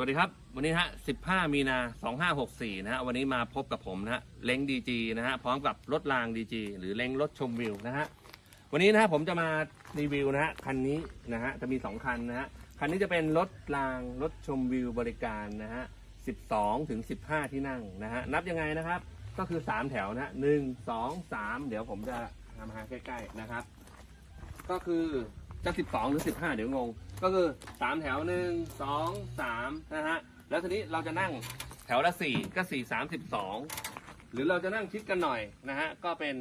วัสดีครับ วันนี้ฮะ 15 มีนา 2564 นะฮะ วันนี้มาพบกับผมนะฮะ เล้งดีจีนะฮะ พร้อมกับรถรางดีจีหรือเล้งรถชมวิวนะฮะ วันนี้นะฮะผมจะมารีวิวนะฮะ คันนี้นะฮะ จะมี 2 คันนะฮะ คันนี้จะเป็นรถรางรถชมวิวบริการนะฮะ 12 ถึง 15 ที่นั่งนะฮะ นับยังไงนะครับ ก็คือ 3 แถวนะฮะ1 2 3 เดี๋ยวผมจะทำมาใกล้ๆนะครับ ก็คือจะ 12 หรือ 15 เดี๋ยวงง ก็คือ 3 แถว 1 2 3 นะฮะ แล้วทีนี้เราจะนั่งแถวละ 4 ก็ 4 32 หรือเราจะนั่งชิดกันหน่อยนะฮะ ก็เป็น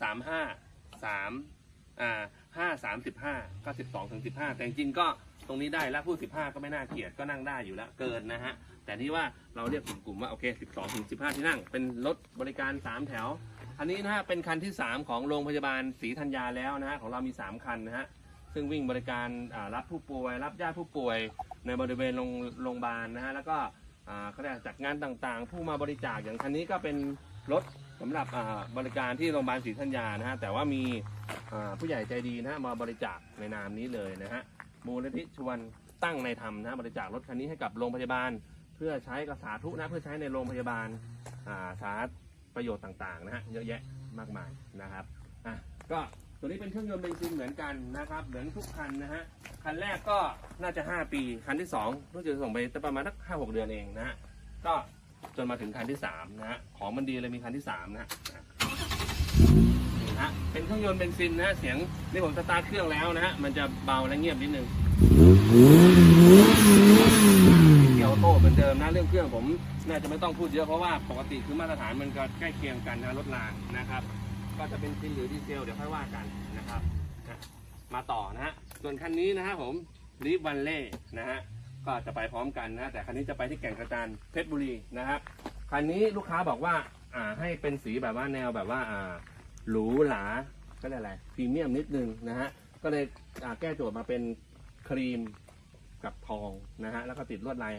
3 5 3อ่า5 3 15 ก็ 12ถึง15 แต่จริงๆก็ตรงนี้ได้แล้วพูด 15 ก็ไม่น่าเกลียดก็นั่งได้อยู่แล้วเกินนะฮะ แต่ที่ว่าเราเรียกกลุ่มๆว่าโอเค 12ถึง15 ที่นั่ง เป็นรถบริการ 3 แถว อันนี้นะฮะเป็นคันที่ 3 ของโรงพยาบาลศรีธัญญาแล้วนะฮะของเรามี 3 คันนะฮะ ซึ่งวิ่งบริการรับผู้ป่วย รับญาติผู้ป่วยในบริเวณโรงพยาบาลนะฮะแล้วก็เขาเรียกจัดงานต่างๆ ผู้มาบริจาคอย่างคันนี้ก็เป็นรถสำหรับบริการที่โรงพยาบาลศรีธัญญานะฮะแต่ว่ามีผู้ใหญ่ใจดีนะฮะมาบริจาคในนามนี้เลยนะฮะมูลนิธิชวนตั้งในธรรมนะะบริจาครถคันนี้ให้กับโรงพยาบาล เพื่อใช้กระสาธุนะเพื่อใช้ในโรงพยาบาลาสาธประโยชน์ต่างๆนะฮะเยอะแยะมากมายนะครับอะก็ ตัวนี้เป็นเครื่องยนต์เบนซินเหมือนกันนะครับ เหมือนทุกคันนะฮะ คันแรกก็น่าจะ 5 ปี คันที่2รู้สึกจะส่งไปประมาณสักห้าหกเดือนเองนะฮะ ก็จนมาถึงคันที่3นะฮะ ของมันดีเลยมีคันที่3นะฮะนี่นะฮะเป็นเครื่องยนต์เบนซินนะฮะ เสียงนี่ผมสตาร์ทเครื่องแล้วนะฮะ มันจะเบาและเงียบนิดนึงเกียวโต้เหมือนเดิมนะเรื่องเครื่องผมน่าจะไม่ต้องพูดเยอะเพราะว่าปกติคือมาตรฐานมันก็ใกล้เคียงกันนะรถรางนะครับ ก็จะเป็นซินหรือดีเซล เดี๋ยวค่อยว่ากันนะครับนะมาต่อนะฮะ ส่วนคันนี้นะฮะผมลิฟวันเล่นะฮะ ก็จะไปพร้อมกันนะ แต่คันนี้จะไปที่แก่งกระจานเพชรบุรีนะครับคันนี้ลูกค้าบอกว่า อ่า ให้เป็นสีแบบว่าแนวแบบว่า อ่า หรูหรา ก็เรียอะไรพรีเมียมนิดนึงนะฮะ ก็เลยอ่าแก้โจทย์มาเป็นครีมกับทองนะฮะ แล้วก็ติดลวดลาย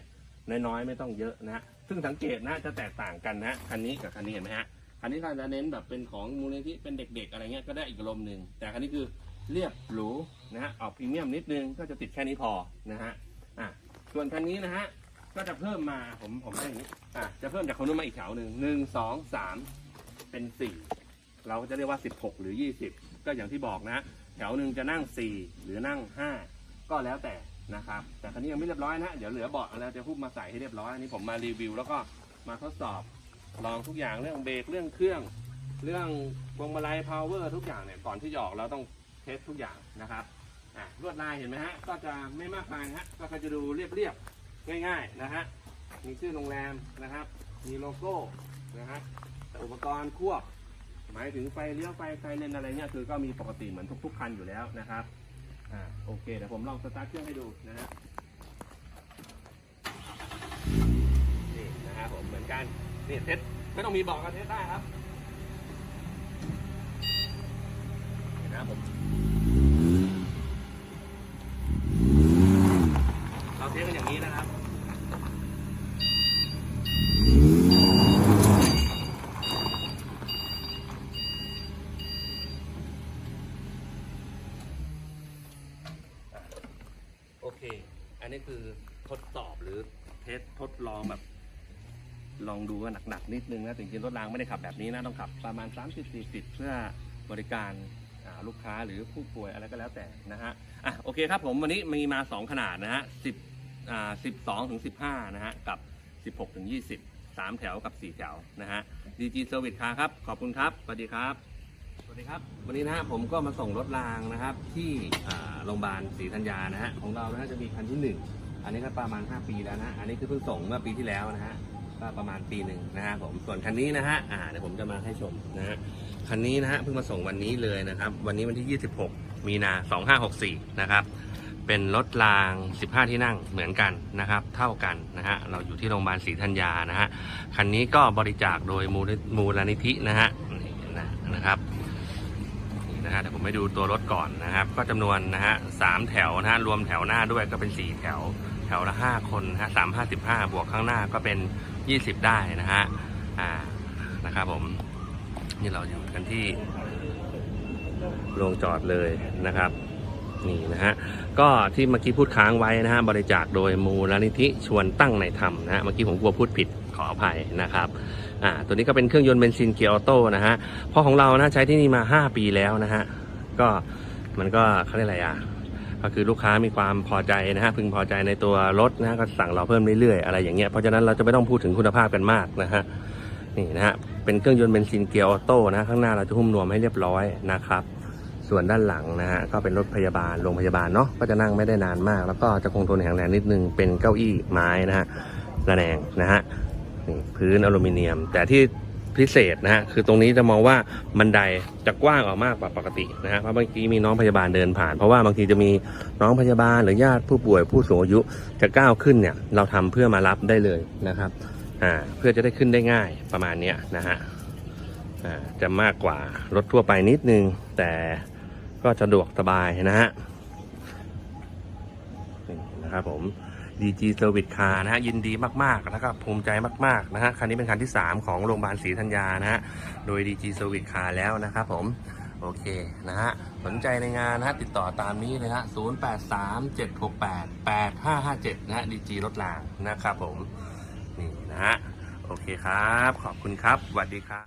น้อยๆ ไม่ต้องเยอะนะฮะ ซึ่งสังเกตนะจะแตกต่างกันนะคันนี้กับคันนี้เห็นไหมฮะ คันนี้เราจะเน้นแบบเป็นของมูลนิธิเป็นเด็กๆ อะไรเงี้ยก็ได้อีกอารมณ์หนึ่งแต่คันนี้คือเรียบหรูนะฮะออกพรีเมียมนิดนึงก็จะติดแค่นี้พอนะฮะอะส่วนคันนี้นะฮะก็จะเพิ่มมาผมผมให้อย่างนี้อะจะเพิ่มจากคนนู้นมาอีกแถวหนึ่งหนึ่งสองสามเป็นสี่เราก็จะเรียกว่า16หกหรือ20ก็อย่างที่บอกนะ แถวหนึ่งจะนั่ง4หรือนั่ง5ก็แล้วแต่นะครับแต่คันนี้ยังไม่เรียบร้อยนะ เดี๋ยวเหลือเบาะแล้วจะพูดมาใส่ให้เรียบร้อยอันนี้ผมมารีวิวแล้วก็มาทดสอบ ลองทุกอย่างเรื่องเบรกเรื่องเครื่อง เรื่องพวงมาลัยพาวเวอร์ทุกอย่างเนี่ยก่อนที่จะออกเราต้องเทสทุกอย่างนะครับอะลวดลายเห็นไหมฮะก็จะไม่มากมายนะฮะก็จะดูเรียบๆง่ายๆนะฮะมีชื่อโรงแรมนะครับ มีโลโก้นะฮะแต่อุปกรณ์ควบ หมายถึงไฟเลี้ยวไฟไฟเลนอะไรเนี่ยคือก็มีปกติเหมือนทุกๆคันอยู่แล้วนะครับอ่าโอเคเดี๋ยวผมลองสตาร์ทเครื่องให้ดูนะฮะนี่นะครับผมเหมือนกัน นี่เทสไม่ต้องมีบอกก็เทสได้ครับนี่นะครับผมเราเทสกันอย่างนี้นะครับโอเค อันนี้คือทดสอบหรือเทสทดลองแบบ ลองดูว่าหนักๆนิดนึงนะจริงๆรถรางไม่ได้ขับแบบนี้นะต้องขับประมาณ 30-40 เพื่อบริการอ่าลูกค้าหรือผู้ป่วยอะไรก็แล้วแต่นะฮะอะโอเคครับผมวันนี้มีมา 2 ขนาดนะฮะ10อ่า12ถึง15นะฮะกับ16ถึง20 3แถวกับ4แถวนะฮะ DG Service Car ครับ ขอบคุณครับสวัสดีครับสวัสดีครับ วันนี้นะฮะผมก็มาส่งรถรางนะครับ ที่อ่าโรงพยาบาลศรีธัญญานะฮะของเรานะฮะจะมีคันที่1อันนี้ก็ประมาณ 5 ปีแล้วนะอันนี้คือเพิ่งส่งเมื่อปีที่แล้วนะฮะ ก็ประมาณปีหนึ่งนะฮะผมส่วนคันนี้นะฮะอ่าเดี๋ยวผมจะมาให้ชมนะฮะคันนี้นะฮะเพิ่งมาส่งวันนี้เลยนะครับ วันนี้วันที่ 26 มีนา2564 นะครับ เป็นรถราง 15 ที่นั่งเหมือนกันนะครับ เท่ากันนะฮะเราอยู่ที่โรงพยาบาลศรีธัญญานะฮะคันนี้ก็บริจาคโดยมูลมูลนิธินะฮะนี่นะนะครับนี่นะฮะเดี๋ยวผมไปดูตัวรถก่อนนะครับ ก็จำนวนนะฮะสามแถวนะฮะรวมแถวหน้าด้วยก็เป็นสี่แถว แถวละห้าคนนะฮะสามห้าสิบห้าบวกข้างหน้าก็เป็นยี่สิบได้นะฮะอ่านะครับผม นี่เราอยู่กันที่โรงจอดเลยนะครับนี่นะฮะก็ที่เมื่อกี้พูดค้างไว้นะฮะบริจาคโดยมูลนิธิชวนตั้งในธรรมนะฮะเมื่อกี้ผมกลัวพูดผิดขออภัยนะครับอ่าตัวนี้ก็เป็นเครื่องยนต์เบนซินเกียร์ออโต้นะฮะพราะของเรานะใช้ที่นี่มา 5 ปีแล้วนะฮะก็มันก็เขาเรียกอะไรอะ ก็คือลูกค้ามีความพอใจนะฮะพึงพอใจในตัวรถนะฮะก็สั่งเราเพิ่มเรื่อยๆอะไรอย่างเงี้ยเพราะฉะนั้นเราจะไม่ต้องพูดถึงคุณภาพกันมากนะฮะนี่นะฮะเป็นเครื่องยนต์เบนซินเกียร์ออโต้นะข้างหน้าเราจะหุ้มนวมให้เรียบร้อยนะครับส่วนด้านหลังนะฮะก็เป็นรถพยาบาลโรงพยาบาลเนาะก็จะนั่งไม่ได้นานมาก แล้วก็จะคงทนแข็งแรงนิดนึงเป็นเก้าอี้ไม้นะฮะระแนงนะฮะพื้นอลูมิเนียม แต่ที่ พิเศษนะฮะคือตรงนี้จะมองว่าบันไดจะกว้างออกมากกว่าปกตินะฮะเพราะเมื่อกี้มีน้องพยาบาลเดินผ่าน เพราะว่าบางทีจะมีน้องพยาบาลหรือญาติผู้ป่วยผู้สูงอายุจะก้าวขึ้นเนี่ยเราทำเพื่อมารับได้เลยนะครับอ่าเพื่อจะได้ขึ้นได้ง่ายประมาณเนี้ยนะฮะอ่าจะมากกว่ารถทั่วไปนิดนึง แต่ก็สะดวกสบายนะฮะนะครับผม DG Service Car นะฮะยินดีมากๆนะครับภูมิใจมากๆนะฮะคันนี้เป็นคันที่ 3 ของโรงพยาบาลศรีธัญญานะฮะโดย DG Service Car แล้วนะครับผมโอเคนะฮะสนใจในงานนะฮะติดต่อตามนี้เลยฮะ 0837688557 นะฮะ DG รถรางนะครับผม นี่นะฮะโอเคครับ ขอบคุณครับสวัสดีครับ